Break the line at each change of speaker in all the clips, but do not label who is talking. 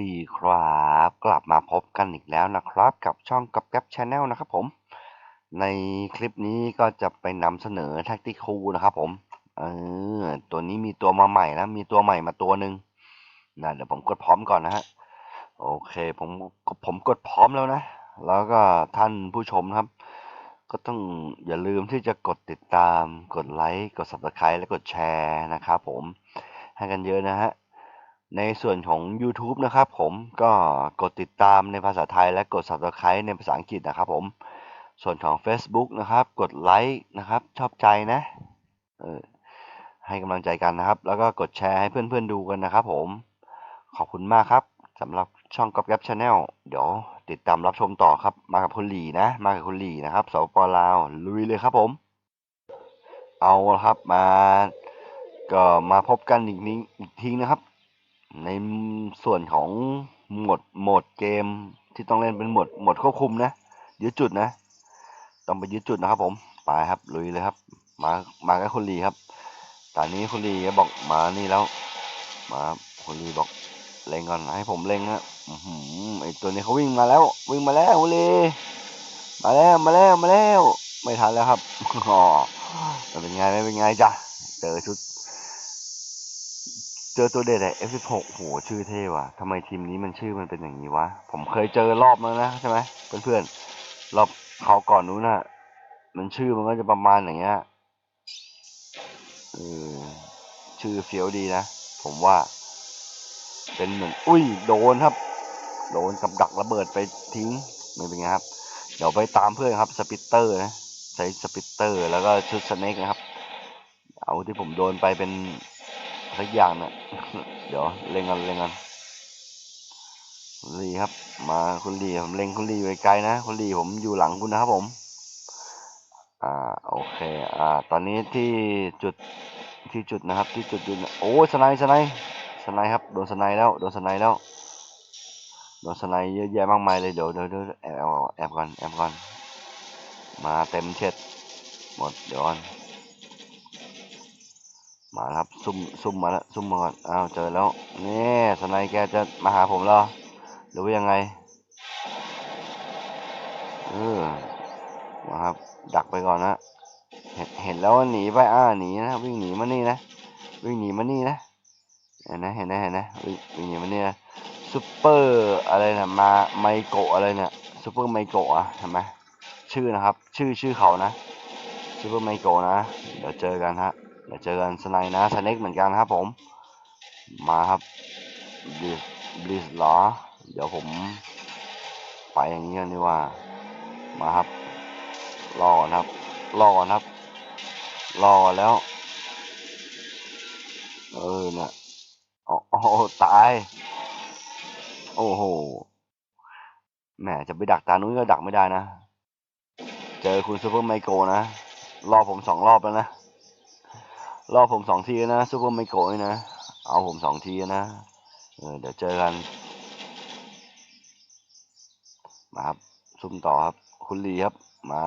ดีครับ กลับมาพบกันอีกแล้วนะครับ กับช่องกับแก๊ปชาแนลนะครับผม ในคลิปนี้ก็จะไปนำเสนอแท็กติคูนะครับผมเออตัวนี้มีตัวมาใหม่นะมีตัวใหม่มาตัวหนึ่งนะเดี๋ยวผมกดพร้อมก่อนนะฮะโอเคผมผมกดพร้อมแล้วนะ แล้วก็ท่านผู้ชมครับ ก็ต้องอย่าลืมที่จะกดติดตาม กดไลค์ กด subscribe และกดแชร์นะครับผมให้กันเยอะนะฮะ ในส่วนของ YouTube นะครับผมก็กดติดตามในภาษาไทยและกด Subscribe ในภาษาอังกฤษนะครับผม ส่วนของ Facebook นะครับกดไลค์นะครับชอบใจนะเออให้กำลังใจกันนะครับ แล้วก็กดแชร์ให้เพื่อนๆดูกันนะครับผม ขอบคุณมากครับสำหรับช่องกับแก p ชาแนลเดี๋ยวติดตามรับชมต่อครับ มากับคุณหลีนะ มากับคุณหลีนะครับสปปลาวลุยเลยครับผม เอาละครับมาก็มาพบกันอีกนิอีกทีนะครับ ในส่วนของโหมดโหมดเกมที่ต้องเล่นเป็นโหมดโหมดควบคุมนะยึดจุดนะ ต้องไปยึดจุดนะครับผมไปครับลุยเลยครับ มามากับคุณลีครับตอนนี้คุณลีก็บอกมานี่แล้ว มาคุณลีบอกเล็งก่อนให้ผมเล็งนะอื้อหือไอตัวนี้เขาวิ่งมาแล้ว วิ่งมาแล้วคุณลีมาแล้วมาแล้วมาแล้ว ไม่ทันแล้วครับอ๋อเป็นไงไม่เป็นไงจ้ะเจอชุด เจอตัวเด็ดอะ F16 โหชื่อเท่ว่ะทำไมทีมนี้มันชื่อมันเป็นอย่างนี้วะ ผมเคยเจอรอบแล้วนะใช่ไหมเพื่อนๆ รอบเขาก่อนนู้นน่ะ มันชื่อมันก็จะประมาณอย่างเงี้ยเออชื่อเฟี้ยวดีนะ ผมว่า เป็นเหมือน อุ้ย โดนครับ โดนกับดักระเบิดไปทิ้งไม่เป็นไงครับ เดี๋ยวไปตามเพื่อนครับสปิตเตอร์นะ ใช้สปิตเตอร์ แล้วก็ชุดสเน็กนะครับ เอาที่ผมโดนไปเป็น สักอย่างเนี่ยเดี๋ยวเล็งกันเล็งกันลีครับ มาคุณลีผมเล็งคุณลีอยู่ไกลๆนะคุณลีผมอยู่หลังคุณนะครับผม อ่าโอเค อ่า ตอนนี้ที่จุดที่จุดนะครับ ที่จุดอยู่โอ้สไนสไนสไนครับโดนสไนแล้วโดนสไนแล้วโดนสไนเยอะแยะมากมายเลยเดี๋ยวเดี๋ยวเดี๋ยวแอบแอบก่อนแอบก่อนมาเต็มเช็ดหมดเดี๋ยวก่อน มาครับ ซุ่มซุ่มมาแล้วซุ่มมาก่อนอ้าวเจอแล้วนี่สไนแกจะมาหาผมเหรอหรือว่ายังไงเออมาครับ ดักไปก่อนนะเห็นเห็นแล้วว่าหนีไปอ่าหนีนะวิ่งหนีมานี่นะวิ่งหนีมานี่นะเห็นนะเห็นนะเห็นนะวิ่งวิ่งหนีมานี่นะซูเปอร์อะไรนะมาไมโกะอะไรเนี่ยซูเปอร์ไมโกะอะเห็นไหมชื่อนะครับ ชื่อชื่อเขานะซูเปอร์ไมโกะนะเดี๋ยวเจอกันฮะ เดี๋ยวเจอกันสไนนะสเน็กเหมือนกันครับผม มาครับบลิสบลิสเหรอ เดี๋ยวผม ไปอย่างนี้กันดีกว่า มาครับ รอก่อนครับ รอก่อนครับ รอแล้ว เออเนี่ยโอ้โหตาย โอ้โหแหมจะไปดักตานุ้นก็ดักไม่ได้นะ เจอคุณซูเปอร์ไมโกนะ รอผมสองรอบแล้วนะ รอผมสองทีนะซูเปอร์ไมโกนี่นะ เอาผมสองทีนะเออเดี๋ยวเจอกัน มาครับ ซุ่มต่อครับ คุณลีครับ มา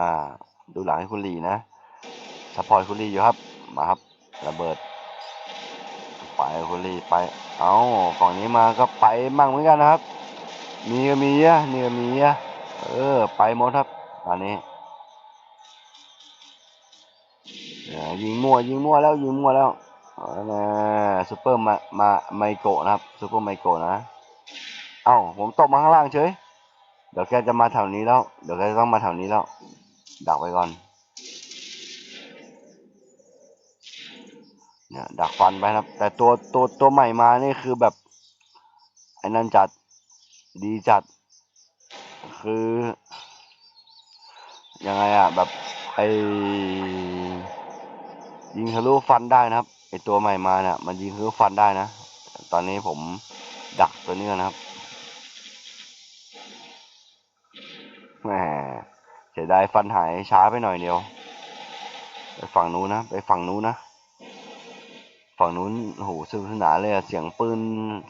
ดูหลังให้คุณลีนะซัพพอร์ตคุณลีอยู่ครับ มาครับ ระเบิด ไปคุณลีไป เอาฝั่งนี้มาก็ไปมั่งเหมือนกันนะครับ มีก็มีอะนี่ก็มีอะเออ ไปหมดครับตอนนี้ ยิงมั่วยิงมั่วแล้วยิงมั่วแล้วนะซูเปอร์มามาไมโกะนะครับซูเปอร์ไมโกะนะ เอ้าผมตกมาข้างล่างเฉย เดี๋ยวแกจะมาแถวนี้แล้ว เดี๋ยวแกจะต้องมาแถวนี้แล้ว ดักไว้ก่อน เนี่ยดักฟันไปครับ แต่ตัวตัวตัวใหม่มานี่คือแบบไอ้นั่นจัด ดีจัด คือ ยังไงอะแบบไอ ยิงทะลุฟันได้นะครับไอตัวใหม่มาเนี่ยมันยิงทะลุฟันได้นะ ตอนนี้ผมดักตัวนี้นะครับแหมเสียดายฟันหายช้าไปหน่อยเดียว ไปฝั่งนู้นนะ ไปฝั่งนู้นนะ ฝั่งนู้นโอ้โหสนุกสนานเลยอะเสียงปืน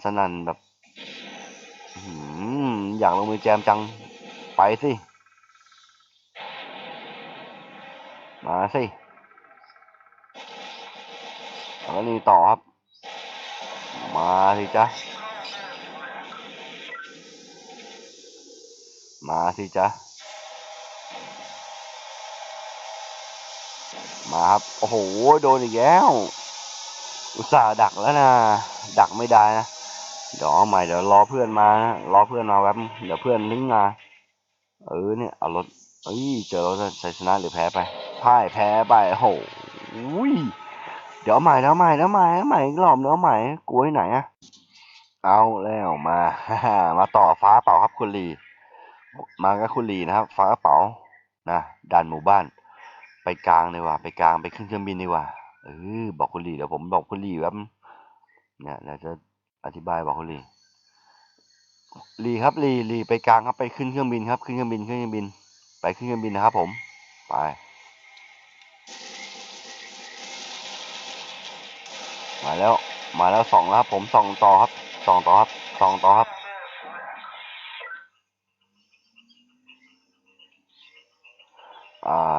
สนั่นแบบอยากลงมือแจมจัง ไปสิ มาสิ แล้วนี่ต่อครับ มาสิจ๊ะ มาสิจ๊ะ มาครับ โอ้โห โดนอีกแล้ว อุตส่าห์ดักแล้วนะ ดักไม่ได้นะ เดี๋ยวเอาใหม่เดี๋ยวรอเพื่อนมานะรอเพื่อนมาแป๊บเดี๋ยวเพื่อนลิงมาเออเนี่ยเอารถเอ้ยเจอรถชัยชนะหรือแพ้ไปพ่ายแพ้ไปโอ้โห ดี๋ยวใหม่เดี๋ยวใหม่เดี๋ยวใหม่เอาใหม่อีกรอบเดี๋ยวใหม่กลัวที่ไหนอะเอาแล้วมามาต่อฟ้าเปล่าครับคุณลี มากับคุณลีนะครับ ฟ้าเป๋านะดันหมู่บ้าน ไปกลางดีกว่า ไปกลางไปขึ้นเครื่องบินดีกว่าเออบอกคุณลีเดี๋ยวผมบอกคุณลีแป๊บเนี่ยเดี๋ยวจะอธิบายบอกคุณลีลีครับลีลีไปกลางครับไปขึ้นเครื่องบินครับ ขึ้นเครื่องบินขึ้นเครื่องบิน ไปขึ้นเครื่องบินนะครับ ผมไป มาแล้ว มาแล้วสองแล้วครับ ผมสองต่อครับสองต่อครับสองต่อครับอ่า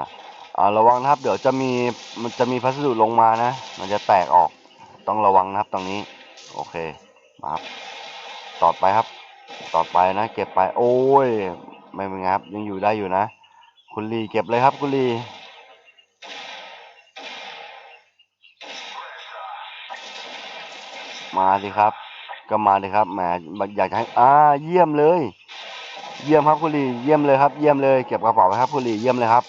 อ่าระวังนะครับ เดี๋ยวจะมีมันจะมีพัสดุลงมานะ มันจะแตกออกต้องระวังนะครับตรงนี้ โอเคมาครับต่อไปครับ ต่อไปนะ เก็บไป โอ้ย ไม่เป็นไงครับ ยังอยู่ได้อยู่นะ คุณลีเก็บเลยครับ คุณลี มาสิครับ ก็มาเลยครับแหมอยากจะให้อ่าเยี่ยมเลย เยี่ยมครับคุณลีเยี่ยมเลยครับ เยี่ยมเลยเก็บกระเป๋าไว้ครับคุณลีเยี่ยมเลยครับ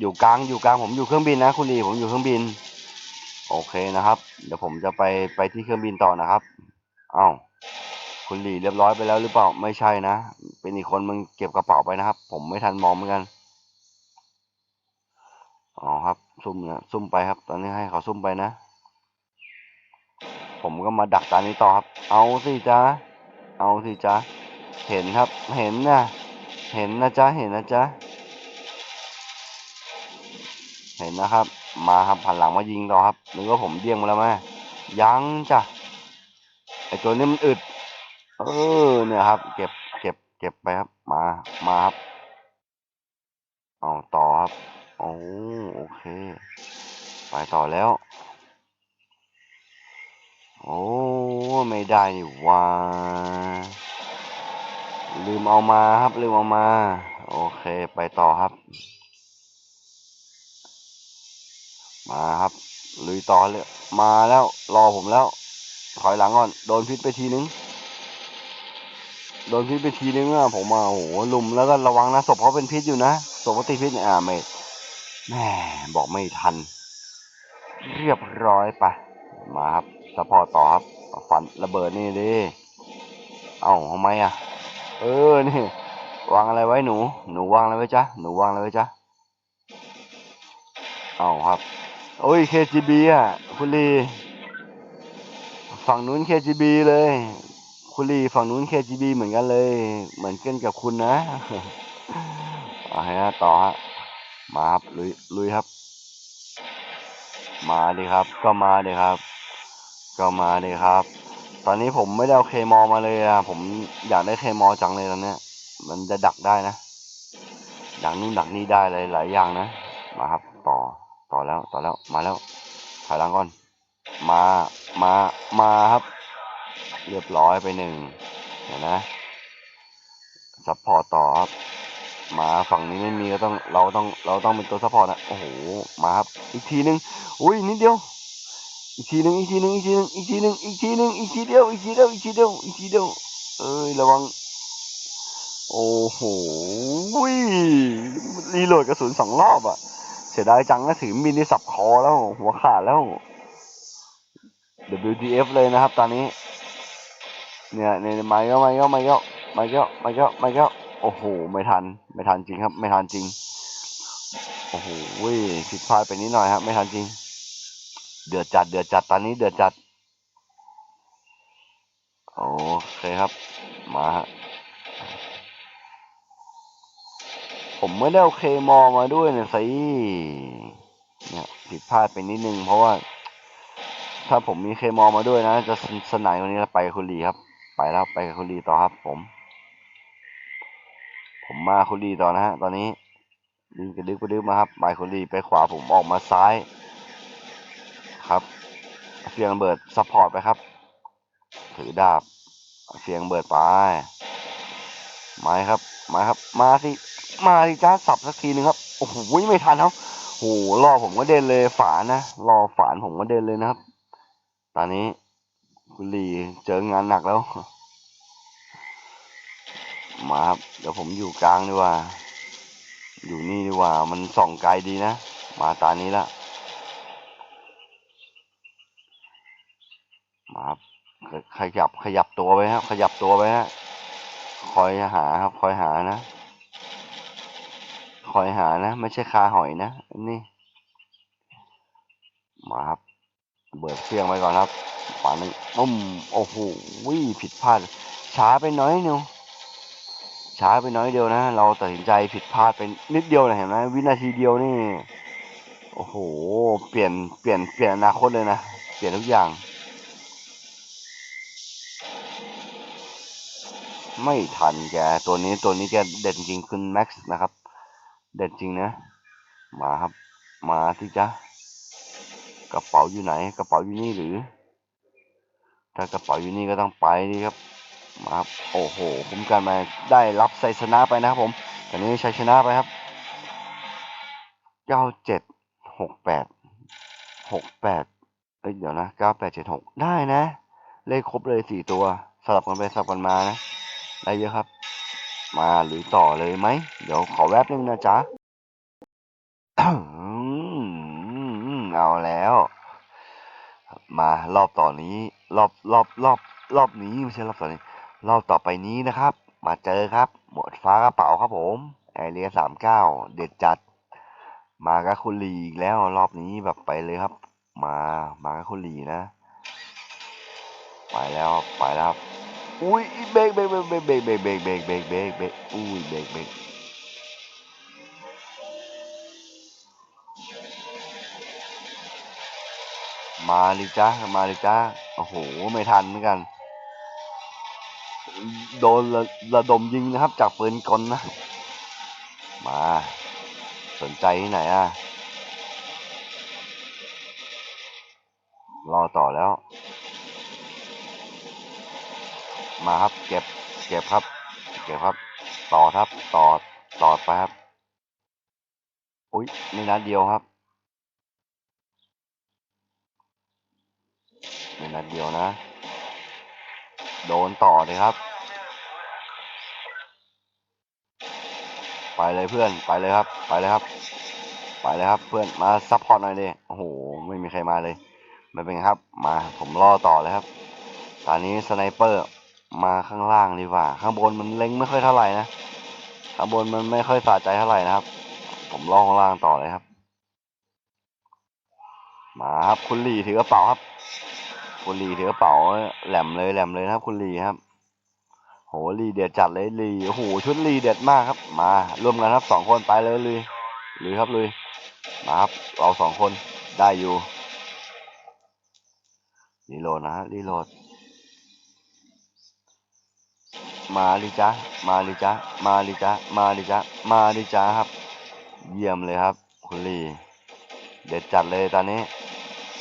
อยู่กลางอยู่กลางผมอยู่เครื่องบินนะคุณลีผมอยู่เครื่องบิน โอเคนะครับ เดี๋ยวผมจะไปไปที่เครื่องบินต่อนะครับอ้าวคุณลีเรียบร้อยไปแล้วหรือเปล่าไม่ใช่นะเป็นอีกคนมึงเก็บกระเป๋าไปนะครับ ผมไม่ทันมองเหมือนกันอ๋อครับซุ่มนะซุ่มไปครับ ตอนนี้ให้เขาซุ่มไปนะ ผมก็มาดักตานี้ต่อครับ เอาสิจ้าเอาสิจ้าเห็นครับ เห็นนะเห็นนะจ๊ะ เห็นนะจ๊ะ เห็นนะครับ มาครับผ่านหลังมายิงต่อครับหรือว่าผมเดี้ยงมาแล้วไหมยังจ้ะ ไอตัวนี้มันอึด เออ เนี่ยครับ เก็บ เก็บ เก็บไปครับ มา มาครับ เอาต่อครับ โอ้โอเค ไปต่อแล้ว โอ้ไม่ได้นี่ว่าลืมเอามาครับลืมเอามา โอเคไปต่อครับ มาครับลุยต่อเลยมาแล้วรอผมแล้ว ถอยหลังก่อน โดนพิษไปทีนึง โดนพิษไปทีนึงอะผมมาโอ้โหลุมแล้วก็ระวังนะศพเขาเป็นพิษอยู่นะศพเขาติดพิษเนี่ยอ่าไม่แม่บอกไม่ทัน เรียบร้อยไปมาครับ สปอร์ตต่อครับฟันระเบิดนี่ดิ เอ้าทำไมอะ เออ นี่ วางอะไรไว้หนู หนูวางอะไรไว้จ๊ะ หนูวางอะไรไว้จ๊ะ เอ้าครับ โอ้ย KGB อะ คุณลี ฝั่งนู้น KGB เลย คุณลีฝั่งนู้น KGB เหมือนกันเลย เหมือนกันกับคุณนะเอาให้ต่อฮะ มาครับ ลุย ลุยครับ มาดิครับ ก็มาดิครับ ก็มาดิครับ ตอนนี้ผมไม่ได้เอาเคมอมาเลยอะผมอยากได้เคมอจังเลยตอนเนี้ย มันจะดักได้นะ ดักนู่นดักนี่ได้เลยหลายอย่างนะ มาครับ ต่อ ต่อแล้ว ต่อแล้ว มาแล้ว ถอยหลังก่อน มา มา มาครับ เรียบร้อยไปหนึ่งเห็นนะซัพพอร์ตต่อครับ มาฝั่งนี้ไม่มีก็ต้อง เราต้อง เราต้องเป็นตัวซัพพอร์ตนะ โอ้โห มาครับ อีกทีนึง อุ้ยนิดเดียว อีกทีหนึ่งอีกทีหนึ่งอีกทีหนึ่งอีกทีหนึ่งอีกทีหนึ่งอีกทีเดียวอีกทีเดียวอีกทีเดียวอีกทีเดียวเอ้ยระวัง โอ้โหรีโหลดกระสุนสองรอบอะ เสียดายจังนะถือมินิสับคอแล้ว หัวขาดแล้ว WTF เลยนะครับตอนนี้ เนี่ยเนี่ยมาก็ไมาก็ไมาก็ไมาก็ไมาก็ไมาก็โอ้โห ไม่ทัน ไม่ทันจริงครับ ไม่ทันจริง โอ้โหผิดพลาดไปนิดหน่อยครับ ไม่ทันจริง เดือดจัด เดือดจัด ตอนนี้เดือดจัด โอเคครับ มาฮะ ผมไม่ได้เอาเคมอมาด้วยเนี่ยสิเนี่ยผิดพลาดไปนิดนึง เพราะว่า ถ้าผมมีเคมอมาด้วยนะ จะสนายวันนี้ไปคุณลีครับ ไปแล้วไปกับคุณลีต่อครับ ผม ผมมาคุณลีต่อนะฮะ ตอนนี้ดึงกระดึกกระดึกมาครับไปคุณลีไปขวาผมออกมาซ้าย เสียงเบิดซัพพอร์ตไปครับ ถือดาบ เสียงเบิดไปมาครับมาครับ มาสิ มาสิจ้าสับสักทีหนึ่งครับ โอ้โหไม่ทันครับโอ้โหรอผมก็เดินเลยฝานะ รอฝานผมก็เดินเลยนะครับ ตอนนี้คุณลีเจองานหนักแล้ว มาครับ เดี๋ยวผมอยู่กลางดีกว่า อยู่นี่ดีกว่า มันส่องไกลดีนะ มาตานี้ละ มา ครับขยับขยับตัวไปครับขยับตัวไปฮะคอยหาครับ คอยหานะ คอยหานะ ไม่ใช่คาหอยนะนี่ มาครับ เบิดเสียงไว้ก่อนครับป่านนี้ปุ้มโอ้โหวิ่ผิดพลาด ช้าไปน้อยนึงช้าไปน้อยเดียวนะ เราตัดสินใจผิดพลาดเป็นนิดเดียวนะเห็นไหมวินาทีเดียวนี่ โอ้โห เปลี่ยนเปลี่ยนเปลี่ยนอนาคตเลยนะ เปลี่ยนทุกอย่าง ไม่ทันแกตัวนี้ตัวนี้แกเด่นจริงคุณแม็กซ์นะครับ เด่นจริงนะ มาครับ มาที่จ้ากระเป๋าอยู่ไหน กระเป๋าอยู่นี่หรือ ถ้ากระเป๋าอยู่นี่ก็ต้องไปดีครับ มาครับ โอ้โหคุ้มกันมาได้รับชัยชนะไปนะครับผมตอนนี้ชัยชนะไปครับเก้าเจ็ดหกแปดหกแปดเอ้ยเดี๋ยวนะเก้าแปดเจ็ดหกได้นะ เลขครบเลยสี่ตัว สลับกันไปสลับกันมานะ ได้เยอะครับ มาหรือต่อเลยไหม เดี๋ยวขอแวบนึงนะจ๊ะเอาแล้ว มารอบต่อนี้ รอบรอบรอบรอบนี้ไม่ใช่รอบต่อนี้ รอบต่อไปนี้นะครับ มาเจอครับ หมดฟ้ากระเป๋าครับผมไอเรียสามเก้าเด็ดจัด มากับคุณลีอีกแล้วรอบนี้แบบไปเลยครับ มามากับคุณลีนะ ไปแล้วไปแล้ว อุ้ยเบรกเบรกเบรกเบรกเบรกเบรกเบรกเบรกเบรกเบรกเบรกอุ้ยเบรกเบรกมาเลิจ้ามาเลิจ้าโอ้โห ไม่ทันเหมือนกัน โดนระระดมยิงนะครับ จากปืนกลนะ มา สนใจที่ไหนอะ รอต่อแล้ว มาครับ เก็บ เก็บครับ เก็บครับ ต่อครับ ต่อ ต่อไปครับ อุ้ยไม่นัดเดียวครับไม่นัดเดียวนะ โดนต่อเลยครับ ไปเลยเพื่อน ไปเลยครับ ไปเลยครับ ไปเลยครับ เพื่อน มาซัพพอร์ตหน่อยดิ โอ้โห ไม่มีใครมาเลย ไม่เป็นไงครับ มา ผมรอต่อเลยครับตอนนี้สไนเปอร์ มาข้างล่างดีกว่า ข้างบนมันเล็งไม่ค่อยเท่าไหร่นะ ข้างบนมันไม่ค่อยสะใจเท่าไหร่นะครับ ผมรอข้างล่างต่อเลยครับ มาครับคุณหลีถือกระเป๋าครับ คุณหลีถือกระเป๋าแหลมเลยแหลมเลยนะครับ คุณหลีครับ โหลีเด็ดจัดเลยลีโอ้โหชุดลีเด็ดมากครับ มาร่วมกันครับสองคนไปเลยลีลุยครับลุยมาครับเราสองคนได้อยู่รีโหลดนะฮะรีโหลด มาลิจ้ามาลิจ้ามาลิจ้ามาลิจ้ามาลิจ้าครับ เยี่ยมเลยครับ คุณลี เด็ดจัดเลยตอนนี้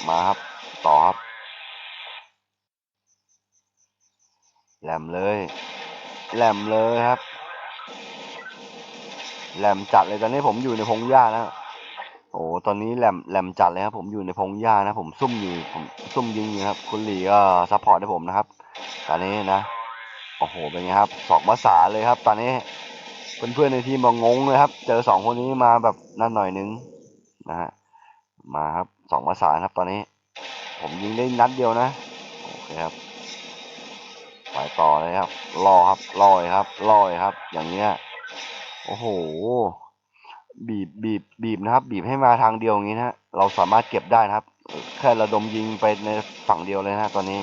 มาครับ ต่อครับ แหลมเลย แหลมเลยครับ แหลมจัดเลยตอนนี้ผมอยู่ในพงหญ้านะโอ้ตอนนี้แหลมแหลมจัดเลยครับ ผมอยู่ในพงหญ้านะ ผมซุ่มอยู่ผมซุ่มยิงอยู่ครับ คุณลีก็ซัพพอร์ตให้ผมนะครับ ตอนนี้นะ โอ้โห เป็นไงครับสองภาษาเลยครับ ตอนนี้เพื่อนๆในทีมบอกงงเลยครับ เจอสองคนนี้มาแบบนั่นหน่อยนึงนะฮะมาครับสองภาษาครับตอนนี้ ผมยิงได้นัดเดียวนะโอเคครับไปต่อเลยครับรอครับรอยครับรอยครับ อย่างเงี้ยโอ้โห บีบบีบบีบนะครับ บีบให้มาทางเดียวอย่างนี้นะเราสามารถเก็บได้นะครับ แค่ระดมยิงไปในฝั่งเดียวเลยนะตอนนี้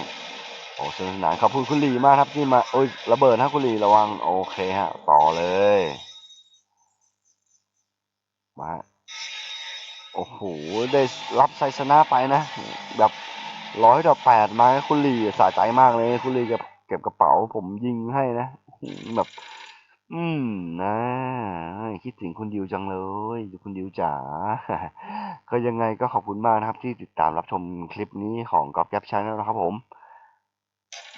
โอ้สนุกสนานขอบคุณคุณลีมากครับที่มาโอ้ยระเบิดนะคุณลีระวังโอเคฮะต่อเลยมาโอ้โหได้รับชัยชนะไปนะ แบบร้อยต่อแปดมาคุณลีสะใจมากเลยคุณลีเก็บเก็บกระเป๋าผมยิงให้นะแบบ อืมนะคิดถึงคุณดิวจังเลยคุณดิวจ๋าก็ยังไงก็ขอบคุณมากนะครับ ที่ติดตามรับชมคลิปนี้ของกอบแก๊ปชาแนลนะครับผม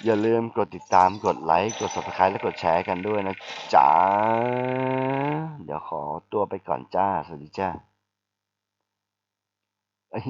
อย่าลืมกดติดตามกดไลค์ กด subscribe และกดแชร์กันด้วยนะจ๊ะ เดี๋ยวขอตัวไปก่อนจ้า สวัสดีจ้าเอ้